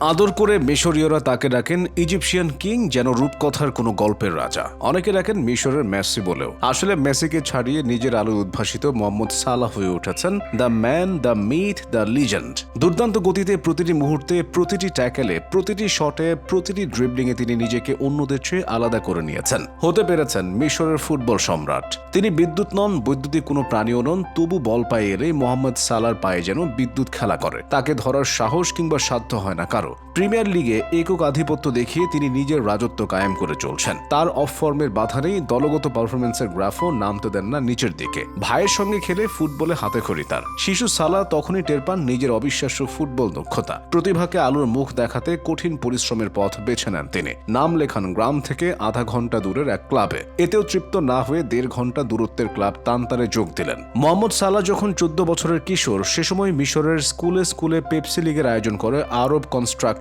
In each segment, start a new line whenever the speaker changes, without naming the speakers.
আদর করে মিশরীয়রা তাকে ডাকেন ইজিপশিয়ান কিং যেন রূপকথার কোনো গল্পের রাজা। অনেকে ডাকেন মিশরের মেসি বলেও। আসলে মেসিকে ছাড়িয়ে নিজের আলো উদ্ভাসিত মোহাম্মদ সালাহ হয়ে উঠেছেন the man, the myth, the legend. দুর্দান্ত গতিতে প্রতিটি মুহূর্তে, প্রতিটি ট্যাকেলে, প্রতিটি শটে, প্রতিটি ড্রিবলিংয়ে তিনি নিজেকে অন্যদের চেয়ে আলাদা করে নিয়েছেন। হতে পেরেছেন মিশরের ফুটবল সম্রাট। তিনি বিদ্যুৎ নন, বৈদ্যুতিক কোনো প্রাণীও নন, তবু বল পায়ে এলেই মোহাম্মদ সালার পায়ে যেন বিদ্যুৎ খেলা করে। তাকে ধরার সাহস কিংবা সাধ্য হয় না কারও প্রিমিয়ার লিগে একক আধিপত্য দেখিয়ে তিনি নিজের রাজত্ব কায়েম করে চলছেন। তার অফ ফর্মের বাধা নেই, দলগত পারফরমেন্সের গ্রাফও নামতে দেন না নিচের দিকে। ভাইয়ের সঙ্গে খেলে ফুটবলে হাতে খড়ি তার। শিশু সালা তখনই টের পান নিজের অবিশ্বাস্য ফুটবল দক্ষতা। প্রতিভাকে আলোর মুখ দেখাতে কঠিন পরিশ্রমের পথ বেছে নেন তিনি। নাম লেখান গ্রাম থেকে আধা ঘণ্টা দূরের এক ক্লাবে। এতেও তৃপ্ত না হয়ে দেড় ঘণ্টা দূরত্বের ক্লাব তান্তারে যোগ দিলেন। মোহাম্মদ সালা যখন চোদ্দ বছরের কিশোর, সে সময় মিশরের স্কুলে স্কুলে পেপসি লিগের আয়োজন করে আরব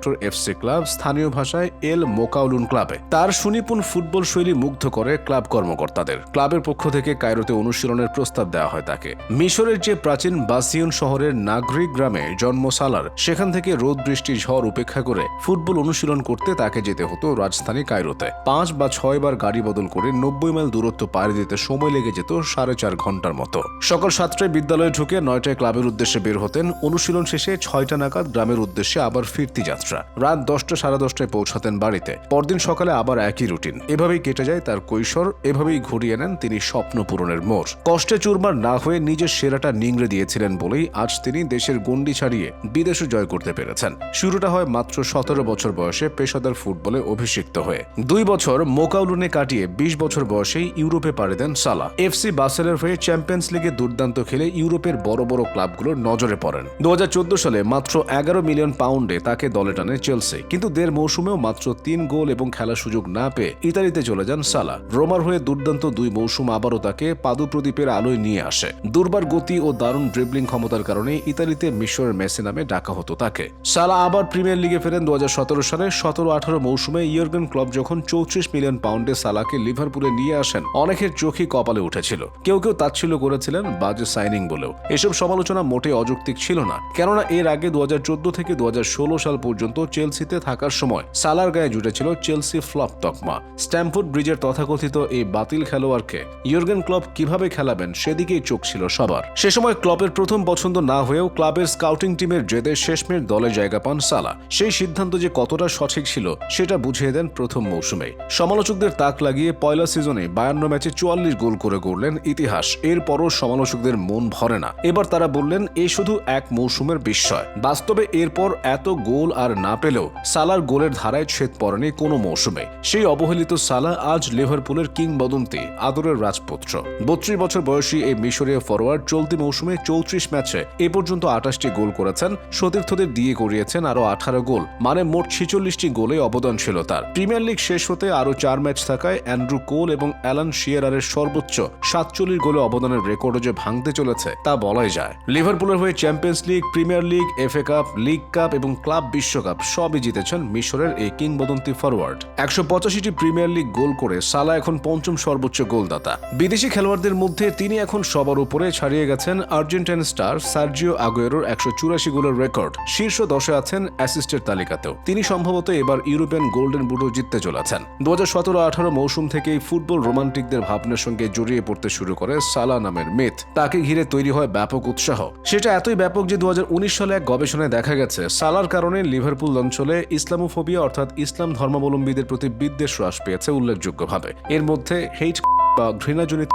কনস্ট্রাক্টর এফসি ক্লাব স্থানীয় ভাষায় এল মোকাউলুন ক্লাবে। তার সুনিপুণ ফুটবল শৈলী মুগ্ধ করে ক্লাব কর্মকর্তাদের। ক্লাবের পক্ষ থেকে কায়রোতে অনুশীলনের প্রস্তাব দেওয়া হয় তাকে। মিশরের যে প্রাচীন বাসিয়ন শহরের নাগরিক গ্রামে জন্ম সালার, সেখান থেকে রোদ বৃষ্টি ঝড় উপেক্ষা করে ফুটবল অনুশীলন করতে তাকে যেতে হতো রাজধানী কায়রোতে। পাঁচ বা ছয় বার গাড়ি বদল করে নব্বই মাইল দূরত্ব পাড়ি দিতে সময় লেগে যেত সাড়ে চার ঘণ্টার মতো। সকাল সাতটায় বিদ্যালয়ে ঢুকে নয়টায় ক্লাবের উদ্দেশ্যে বের হতেন। অনুশীলন শেষে ছয়টা নাগাদ গ্রামের উদ্দেশ্যে আবার ফিরতি যাত্রা। রাত দশটা সাড়ে দশটায় পৌঁছাতেন বাড়িতে। পরদিন সকালে আবার একই রুটিন। এভাবেই কেটে যায় তার কৈশোর, এভাবেই ঘুরিয়ে নেন তিনি স্বপ্ন পূরণের মোড়। কষ্টে চুরমার না হয়ে নিজের সেরাটা নিংড়ে দিয়েছিলেন বলেই আজ তিনি দেশের গণ্ডি ছাড়িয়ে বিদেশে জয় করতে পেরেছেন। শুরুটা হয় মাত্র সতেরো বছর বয়সে পেশাদার ফুটবলে অভিষিক্ত হয়ে। দুই বছর মোকাউলুনে কাটিয়ে বিশ বছর বয়সেই ইউরোপে পাড়ি দেন সালা এফসি বাসেলের হয়ে চ্যাম্পিয়ন্স লিগে দুর্দান্ত খেলে ইউরোপের বড় বড় ক্লাবগুলোর নজরে পড়েন। দু হাজার চোদ্দ সালে মাত্র এগারো মিলিয়ন পাউন্ডে তাকে দলে টানে চেলসি, কিন্তু দেড় মৌসুমেও মাত্র তিন গোল এবং খেলার সুযোগ না পেয়ে ইতালিতে চলে যান সালা। রোমার হয়ে দুর্দান্ত দুই মৌসুম আবারও তাকে পাদুপ্রদীপের আলোয় নিয়ে আসে। দুর্বার গতি ও দারুণ ড্রিবলিং ক্ষমতার কারণে ইতালিতে মিশরের মেসি নামে ডাকা হতো তাকে। সালা আবার প্রিমিয়ার লিগে ফেরেন দু সালে সতেরো আঠারো মৌসুমে ইয়র্গেন ক্লব যখন চৌত্রিশ মিলিয়ন পাউন্ডে সালাকে লিভারপুলে নিয়ে আসেন, অনেকের চোখই কপালে উঠেছিল। কেউ কেউ তাচ্ছিল্য করেছিলেন, বাজে সাইনিং বলেও। এসব সমালোচনা মোটে অযৌক্তিক ছিল না। কেননা এর আগে দু হাজার চোদ্দ থেকে দু হাজার ষোলো সাল পর্যন্ত চেলসিতে থাকার সময় সালার গায়ে জুটেছিল চেলসি ফ্লপ তকমা। স্ট্যামফোর্ড ব্রিজের তথাকথিত এই বাতিল খেলোয়াড়কে ইয়র্গেন ক্লব কীভাবে খেলাবেন সেদিকেই চোখ ছিল সবার। সে সময় ক্লবের প্রথম পছন্দ না হয়েও ক্লাবের স্কাউটিং টিমের জেদে শেষমের দলে জায়গা পান সালা। সেই সিদ্ধান্ত যে কতটা সঠিক ছিল, সেটা বুঝিয়ে দেন প্রথম মৌসুমে সমালোচকদের তাক লাগিয়ে পয়লা সিজনে বায়ান্ন ম্যাচে চুয়াল্লিশ গোল করে গড়লেন ইতিহাস। এরপরও সমালোচকদের মন ভরে না। এবার তারা বললেন, এ শুধু এক মৌসুমের বিস্ময়। বাস্তবে এরপর এত গোল আর না পেলেও সালার গোলের ধারায় ছেদ পড়েনি কোনো মৌসুমে। সেই অবহেলিত সালা আজ লিভারপুলের কিংবদন্তি আদরের রাজপুত্র। বত্রিশ বছর বয়সী এই মিশরীয় ফরোয়ার্ড চলতি মৌসুমে চৌত্রিশ ম্যাচে এ পর্যন্ত আঠাশটি গোল করেছেন। সতীর্থদের দিয়ে করিয়েছেন আরও আঠারো গোল মানে মোট ছেচল্লিশটি গোলে অবদান ছিল তার। প্রিমিয়ার লিগ শেষ হতে আরও চার ম্যাচ থাকায় অ্যান্ড্রু কোল এবং অ্যালান শিয়ারারের সর্বোচ্চ সাতচল্লিশ গোলে অবদানের রেকর্ডও যে ভাঙতে চলেছে, তা বলাই যায়। লিভারপুলের হয়ে Champions League, Premier League, FA Cup, League Cup এবং ক্লাব বিশ্বকাপ সবই জিতেছেন মিশরের এই কিংবদন্তি ফরওয়ার্ড একশো পঁচাশিটি প্রিমিয়ার লিগ গোল করে সালা এখন পঞ্চম সর্বোচ্চ গোলদাতা। বিদেশি খেলোয়াড়দের মধ্যে তিনি এখন সবার উপরে ছাড়িয়ে গেছেন আর্জেন্টাইন স্টার সার্জিও আগুয়েরোর একশো চুরাশি গোলের রেকর্ড। শীর্ষ দশে আছেন অ্যাসিস্টের তালিকাতেও। তিনি সম্ভবত এবার ইউরোপিয়ান গোল্ডেন বুটও জিততে চলেছেন। দু হাজার সতেরো আঠারো মৌসুম থেকেই ফুটবল রোমান্টিকদের ভাবনার সঙ্গে জড়িয়ে পড়তে শুরু করে সালা নামের মেথ। তাকে ঘিরে তৈরি হয় ব্যাপক উৎসাহ। সেটা এতই ব্যাপক যে দু হাজার উনিশ সালে এক গবেষণায় দেখা গেছে, সালার কারণে লিভারপুল অঞ্চলে ইসলামোফোবিয়া অর্থাৎ ইসলাম ধর্মাবলম্বীদের প্রতি বিদ্বেষ হ্রাস পেয়েছে উল্লেখযোগ্যভাবে। এর মধ্যে হেইট বা ঘৃণাজনিত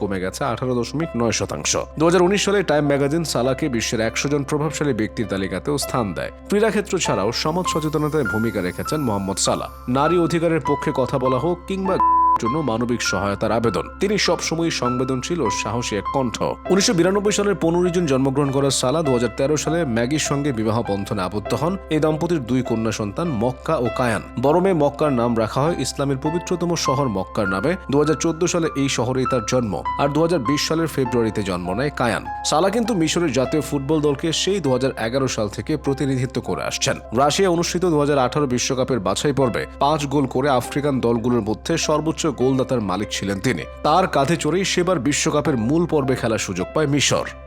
কমে গেছে আঠারো দশমিক নয় শতাংশ। দু হাজার উনিশ সালে টাইম ম্যাগাজিন সালাকে বিশ্বের একশো জন প্রভাবশালী ব্যক্তির তালিকাতেও স্থান দেয়। ক্রীড়াক্ষেত্র ছাড়াও সমাজ সচেতনতায় ভূমিকা রেখেছেন মোহাম্মদ সালা নারী অধিকারের পক্ষে কথা বলা হোক কিংবা জন্য মানবিক সহায়তার আবেদন। তিনি সবসময় সংবেদনশীল ও সাহসী এক কণ্ঠ। উনিশশো সালের পনেরোই জুন জন্মগ্রহণ করা সালা দু সালে ম্যাগির সঙ্গে বিবাহ বন্ধনে আবদ্ধ হন। এই দম্পতির দুই কন্যা সন্তান মক্কা ও কায়ান। বড় মেয়ে মক্কার নাম রাখা হয় ইসলামের পবিত্রতম শহর মক্কার নামে। দু সালে এই শহরেই তার জন্ম আর দু হাজার বিশ সালের ফেব্রুয়ারিতে জন্ম নেয় কায়ান। সালা কিন্তু মিশরের জাতীয় ফুটবল দলকে সেই দু হাজার এগারো সাল থেকে প্রতিনিধিত্ব করে আসছেন। রাশিয়া অনুষ্ঠিত দু বিশ্বকাপের বাছাই পর্বে পাঁচ গোল করে আফ্রিকান দলগুলোর মধ্যে সর্বোচ্চ গোলদাতার মালিক ছিলেন তিনি। তার কাঁধে চড়েই সেবার বিশ্বকাপের মূল পর্বে খেলার সুযোগ পায় মিশর।